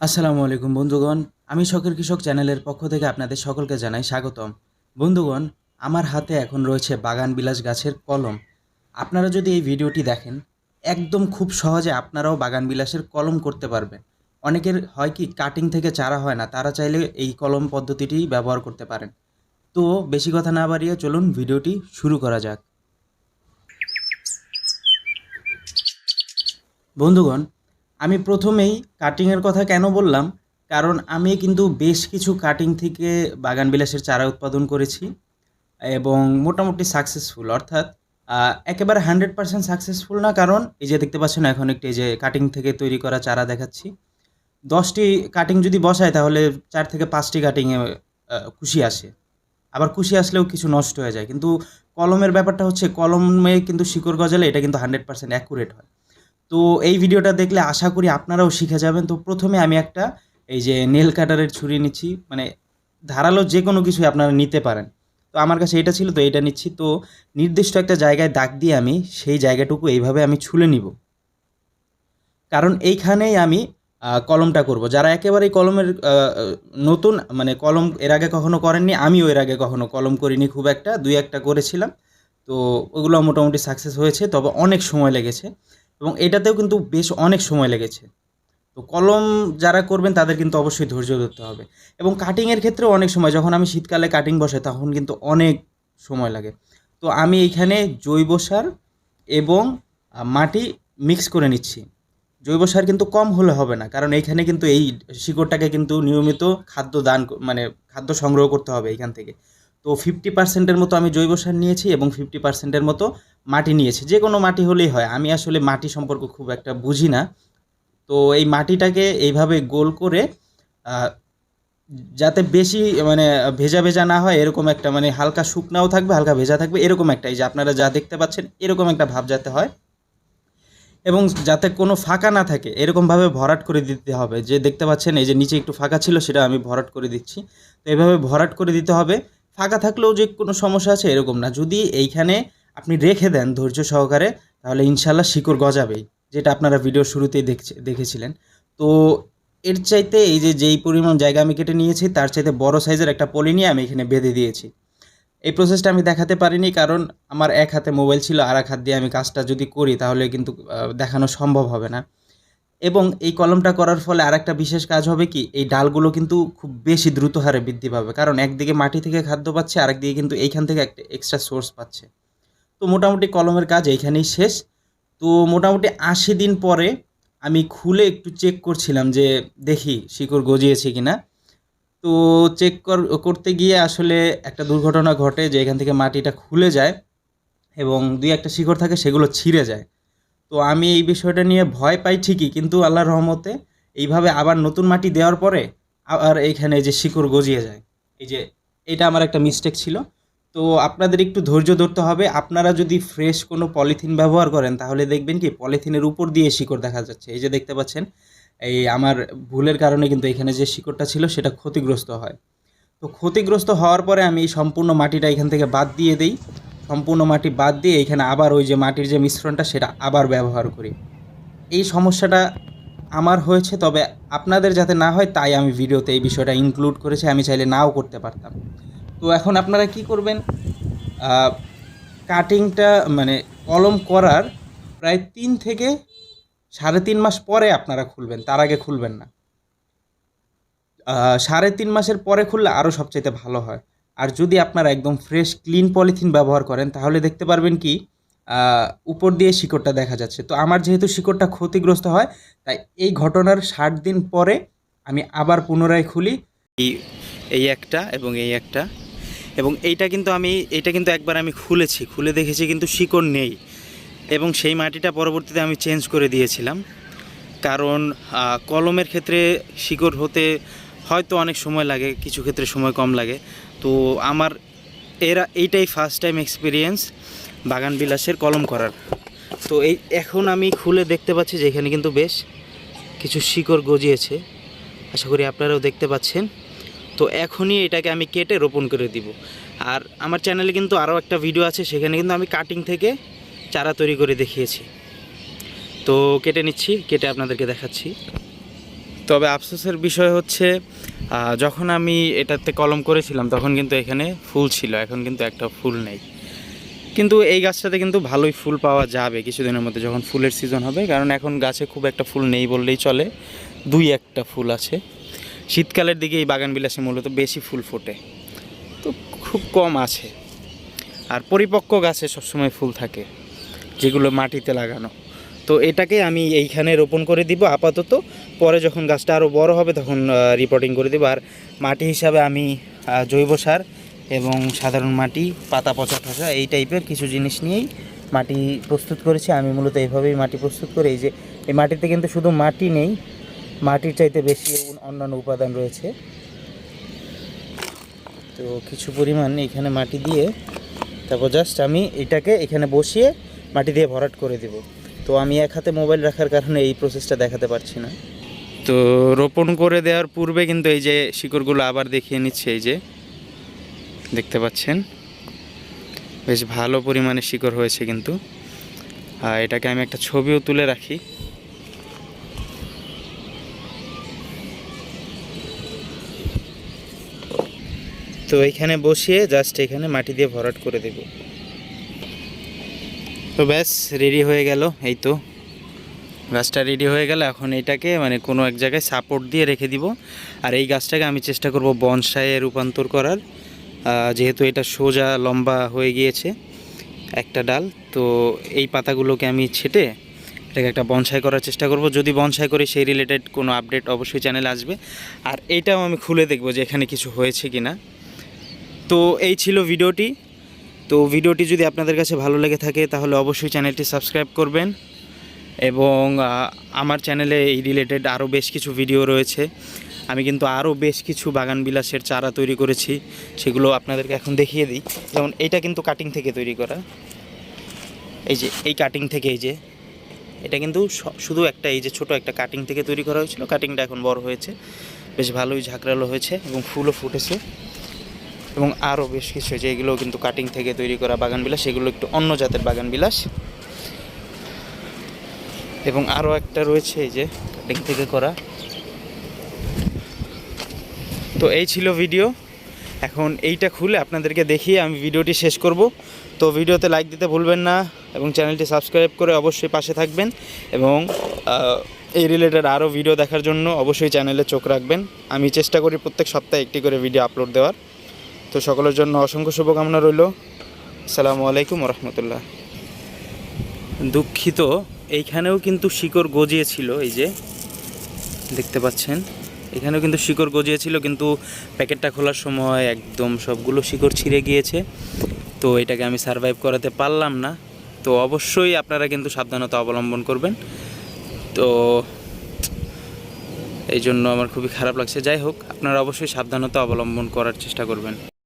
আসসালামু আলাইকুম বন্ধুগণ, আমি শখের কৃষক চ্যানেলের পক্ষ থেকে আপনাদের সকলকে জানাই স্বাগতম। বন্ধুগণ, আমার হাতে এখন রয়েছে বাগান বিলাস গাছের কলম। আপনারা যদি এই ভিডিওটি দেখেন, একদম খুব সহজে আপনারাও বাগান বিলাসের কলম করতে পারবেন। অনেকের হয় কি কাটিং থেকে চারা হয় না, তারা চাইলে এই কলম পদ্ধতিটি ব্যবহার করতে পারেন। তো বেশি কথা না বাড়িয়ে চলুন ভিডিওটি শুরু করা যাক। বন্ধুগণ আমি প্রথমেই কাটিংয়ের কথা কেন বললাম? কারণ আমি কিন্তু বেশ কিছু কাটিং থেকে বাগান বিলাসের চারা উৎপাদন করেছি এবং মোটামুটি সাকসেসফুল অর্থাৎ একেবারে হান্ড্রেড পার্সেন্ট সাকসেসফুল না, কারণ এই যে দেখতে পাচ্ছেন এখন একটি যে কাটিং থেকে তৈরি করা চারা দেখাচ্ছি। দশটি কাটিং যদি বসায় তাহলে চার থেকে পাঁচটি কাটিংয়ে খুশি আসে। আবার খুশি আসলেও কিছু নষ্ট হয়ে যায়। কিন্তু কলমের ব্যাপারটা হচ্ছে কলমে কিন্তু শিকড় গজালে এটা কিন্তু হান্ড্রেড পার্সেন্ট অ্যাকুরেট হয়। তো এই ভিডিওটা দেখলে আশা করি আপনারাও শিখে যাবেন। তো প্রথমে আমি একটা, এই যে নেল কাটারের ছুরি নিচ্ছি। মানে ধারালো যে কোনো কিছুই আপনারা নিতে পারেন। তো আমার কাছে এটা ছিল, তো এটা নিচ্ছি। তো নির্দিষ্ট একটা জায়গায় দাগ দিয়ে আমি সেই জায়গাটুকু এইভাবে আমি ছুলে নিব। কারণ এইখানেই আমি কলমটা করব। যারা একেবারেই কলমের নতুন মানে কলম এর আগে কখনো করেননি, আমিও এর আগে কখনো কলম করিনি, খুব একটা, দুই একটা করেছিলাম। তো ওগুলো মোটামুটি সাকসেস হয়েছে, তবে অনেক সময় লেগেছে। এবং এটাতেও কিন্তু বেশ অনেক সময় লেগেছে। তো কলম যারা করবেন, তাদের কিন্তু অবশ্যই ধৈর্য ধরতে হবে। এবং কাটিংয়ের ক্ষেত্রেও অনেক সময়, যখন আমি শীতকালে কাটিং বসাই, তখন কিন্তু অনেক সময় লাগে। তো আমি এইখানে জৈব সার এবং মাটি মিক্স করে নিচ্ছি। জৈব সার কিন্তু কম হলে হবে না, কারণ এইখানে কিন্তু এই শিকড়টাকে কিন্তু নিয়মিত খাদ্য দান মানে খাদ্য সংগ্রহ করতে হবে এইখান থেকে। তো ফিফটি পার্সেন্টের মতো আমি জৈব সার নিয়েছি এবং ফিফটি পার্সেন্টের মতো মাটি নিয়েছে, যে কোনো মাটি হলেই হয়। আমি আসলে মাটি সম্পর্কে খুব একটা বুঝি না। তো এই মাটিটাকে এইভাবে গোল করে যাতে বেশি মানে ভেজা ভেজা না হয়, এরকম একটা মানে হালকা শুকনাও থাকবে, হালকা ভেজা থাকবে, এরকম একটা। এই যে আপনারা যা দেখতে পাচ্ছেন, এরকম একটা ভাব যাতে হয়। এবং যাতে কোনো ফাঁকা না থাকে, এরকমভাবে ভরাট করে দিতে হবে। যে দেখতে পাচ্ছেন, এই যে নিচে একটু ফাঁকা ছিল, সেটা আমি ভরাট করে দিচ্ছি। তো এভাবে ভরাট করে দিতে হবে। ফাঁকা থাকলেও যে কোনো সমস্যা আছে, এরকম না। যদি এইখানে আপনি রেখে দেন ধৈর্য সহকারে, তাহলে ইনশাল্লাহ শিকড় গজাবেই, যেটা আপনারা ভিডিও শুরুতেই দেখছে, দেখেছিলেন। তো এর চাইতে এই যে, যেই পরিমাণ জায়গা আমি কেটে নিয়েছি, তার চাইতে বড় সাইজের একটা পলি নিয়ে আমি এখানে বেঁধে দিয়েছি। এই প্রসেসটা আমি দেখাতে পারিনি, কারণ আমার এক হাতে মোবাইল ছিল আর এক হাত দিয়ে আমি কাজটা যদি করি, তাহলে কিন্তু দেখানো সম্ভব হবে না। এবং এই কলমটা করার ফলে আরেকটা বিশেষ কাজ হবে কি, এই ডালগুলো কিন্তু খুব বেশি দ্রুত হারে বৃদ্ধি পাবে, কারণ একদিকে মাটি থেকে খাদ্য পাচ্ছে, আরেকদিকে কিন্তু এইখান থেকে একটা এক্সট্রা সোর্স পাচ্ছে। তো মোটামুটি কলমের কাজ এইখানেই শেষ। তো মোটামুটি আশি দিন পরে আমি খুলে একটু চেক করছিলাম যে দেখি শিকড় গজিয়েছে কি না তো চেক করতে গিয়ে আসলে একটা দুর্ঘটনা ঘটে যে এখান থেকে মাটিটা খুলে যায় এবং দুই একটা শিকড় থাকে সেগুলো ছিঁড়ে যায়। তো আমি এই বিষয়টা নিয়ে ভয় পাই ঠিকই কিন্তু আল্লাহর রহমতে এইভাবে আবার নতুন মাটি দেওয়ার পরে আবার এইখানে যে শিকড় গজিয়ে যায়। এই যে, এটা আমার একটা মিস্টেক ছিল। তো আপনাদের একটু ধৈর্য ধরতে হবে। আপনারা যদি ফ্রেশ কোনো পলিথিন ব্যবহার করেন, তাহলে দেখবেন কি পলিথিনের উপর দিয়ে শিকড় দেখা যাচ্ছে। এই যে দেখতে পাচ্ছেন, এই আমার ভুলের কারণে কিন্তু এখানে যে শিকড়টা ছিল, সেটা ক্ষতিগ্রস্ত হয়। তো ক্ষতিগ্রস্ত হওয়ার পরে আমি এই সম্পূর্ণ মাটিটা এখান থেকে বাদ দিয়ে দিই। সম্পূর্ণ মাটি বাদ দিয়ে এখানে আবার ওই যে মাটির যে মিশ্রণটা, সেটা আবার ব্যবহার করি। এই সমস্যাটা আমার হয়েছে, তবে আপনাদের যাতে না হয়, তাই আমি ভিডিওতে এই বিষয়টা ইনক্লুড করেছি। আমি চাইলে নাও করতে পারতাম। তো এখন আপনারা কি করবেন? কাটিংটা মানে কলম করার প্রায় তিন থেকে সাড়ে তিন মাস পরে আপনারা খুলবেন, তার আগে খুলবেন না। সাড়ে তিন মাসের পরে খুললে আরও সবচাইতে ভালো হয়। আর যদি আপনারা একদম ফ্রেশ ক্লিন পলিথিন ব্যবহার করেন, তাহলে দেখতে পারবেন কি উপর দিয়ে শিকড়টা দেখা যাচ্ছে। তো আমার যেহেতু শিকড়টা ক্ষতিগ্রস্ত হয়, তাই এই ঘটনার ষাট দিন পরে আমি আবার পুনরায় খুলি। এই একটা এবং এই একটা। এবং এইটা কিন্তু আমি এটা কিন্তু একবার আমি খুলেছি, খুলে দেখেছি কিন্তু শিকড় নেই। এবং সেই মাটিটা পরবর্তীতে আমি চেঞ্জ করে দিয়েছিলাম। কারণ কলমের ক্ষেত্রে শিকড় হতে হয়তো অনেক সময় লাগে, কিছু ক্ষেত্রে সময় কম লাগে। তো আমার, এরা, এইটাই ফার্স্ট টাইম এক্সপিরিয়েন্স বাগান বিলাসের কলম করার। তো এই, এখন আমি খুলে দেখতে পাচ্ছি যে এখানে কিন্তু বেশ কিছু শিকড় গজিয়েছে। আশা করি আপনারাও দেখতে পাচ্ছেন। তো এখনই এটাকে আমি কেটে রোপণ করে দিব। আর আমার চ্যানেলে কিন্তু আরও একটা ভিডিও আছে, সেখানে কিন্তু আমি কাটিং থেকে চারা তৈরি করে দেখিয়েছি। তো কেটে নিচ্ছি, কেটে আপনাদেরকে দেখাচ্ছি। তবে আফসোসের বিষয় হচ্ছে যখন আমি এটাতে কলম করেছিলাম, তখন কিন্তু এখানে ফুল ছিল, এখন কিন্তু একটা ফুল নেই। কিন্তু এই গাছটাতে কিন্তু ভালোই ফুল পাওয়া যাবে কিছুদিনের মধ্যে, যখন ফুলের সিজন হবে, কারণ এখন গাছে খুব একটা ফুল নেই বললেই চলে। দুই একটা ফুল আছে। শীতকালের দিকে এই বাগান বিলাসে মূলত বেশি ফুল ফোটে। তো খুব কম আছে। আর পরিপক্ক গাছে সবসময় ফুল থাকে, যেগুলো মাটিতে লাগানো। তো এটাকে আমি এইখানে রোপণ করে দিব আপাতত। পরে যখন গাছটা আরও বড় হবে তখন রিপোর্টিং করে দেবো। আর মাটি হিসাবে আমি জৈব সার এবং সাধারণ মাটি, পাতা, পচা, ঠসা এই টাইপের কিছু জিনিস নিয়েই মাটি প্রস্তুত করেছি। আমি মূলত এইভাবেই মাটি প্রস্তুত করি। এই যে, এই মাটিতে কিন্তু শুধু মাটি নেই মাটির চাইতে বেশি অন্যান্য উপাদান রয়েছে। তো কিছু পরিমাণ এখানে মাটি দিয়ে তারপর জাস্ট আমি এটাকে এখানে বসিয়ে মাটি দিয়ে ভরাট করে দেব। তো আমি এক হাতে মোবাইল রাখার কারণে এই প্রসেসটা দেখাতে পারছি না। তো রোপণ করে দেওয়ার পূর্বে কিন্তু এই যে শিকড়গুলো আবার দেখিয়ে নিচ্ছে এই যে, দেখতে পাচ্ছেন? বেশ ভালো পরিমাণে শিকড় হয়েছে কিন্তু। আর এটাকে আমি একটা ছবিও তুলে রাখি। তো এখানে বসিয়ে জাস্ট এখানে মাটি দিয়ে ভরাট করে দেব। তো ব্যাস রেডি হয়ে গেল, এই তো। গাছটা রেডি হয়ে গেল, এখন এটাকে মানে কোনো এক জায়গায় সাপোর্ট দিয়ে রেখে দিব। আর এই গাছটাকে আমি চেষ্টা করব বনসাইয়ে রূপান্তর করার। যেহেতু এটা সোজা লম্বা হয়ে গিয়েছে একটা ডাল, তো এই পাতাগুলোকে আমি ছেটে এটাকে একটা বনসাই করার চেষ্টা করব। যদি বনসাই করি, সেই রিলেটেড কোনো আপডেট অবশ্যই চ্যানেল আসবে। আর এটাও আমি খুলে দেখব যে এখানে কিছু হয়েছে কি না তো এই ছিল ভিডিওটি। তো ভিডিওটি যদি আপনাদের কাছে ভালো লেগে থাকে, তাহলে অবশ্যই চ্যানেলটি সাবস্ক্রাইব করবেন এবং আমার চ্যানেলে এই রিলেটেড আরও বেশ কিছু ভিডিও রয়েছে। আমি কিন্তু আরও বেশ কিছু বাগান বিলাসের চারা তৈরি করেছি, সেগুলো আপনাদেরকে এখন দেখিয়ে দিই। যেমন এইটা কিন্তু কাটিং থেকে তৈরি করা। এই যে, এই কাটিং থেকে এই যে, এটা কিন্তু শুধু একটা, এই যে ছোট একটা কাটিং থেকে তৈরি করা হয়েছিল। কাটিংটা এখন বড় হয়েছে। বেশ ভালোই ঝাঁকড়ালো হয়েছে এবং ফুলও ফুটেছে। এবং আরও বেশ কিছু যেগুলো কিন্তু কাটিং থেকে তৈরি করা বাগান বিলাস সেগুলো একটু অন্য জাতের বাগান বিলাস এবং আরও একটা রয়েছে এই যে কাটিং থেকে করা। তো এই ছিল ভিডিও এখন এইটা খুলে আপনাদেরকে দেখিয়ে আমি ভিডিওটি শেষ করব। তো ভিডিওতে লাইক দিতে ভুলবেন না এবং চ্যানেলটি সাবস্ক্রাইব করে অবশ্যই পাশে থাকবেন এবং এই রিলেটেড আরও ভিডিও দেখার জন্য অবশ্যই চ্যানেলে চোখ রাখবেন। আমি চেষ্টা করি প্রত্যেক সপ্তাহে একটি করে ভিডিও আপলোড দেওয়ার। তো সকলের জন্য অসংখ্য শুভকামনা রইল। আসসালামু আলাইকুম রহমতুল্লাহ দুঃখিত, এইখানেও কিন্তু শিকড় গজিয়েছিল, এই যে দেখতে পাচ্ছেন। এখানেও কিন্তু শিকড় গজিয়েছিল, কিন্তু প্যাকেটটা খোলার সময় একদম সবগুলো শিকড় ছিঁড়ে গিয়েছে। তো এটাকে আমি সারভাইভ করাতে পারলাম না। তো অবশ্যই আপনারা কিন্তু সাবধানতা অবলম্বন করবেন। তো এই জন্য আমার খুবই খারাপ লাগছে। যাই হোক, আপনারা অবশ্যই সাবধানতা অবলম্বন করার চেষ্টা করবেন।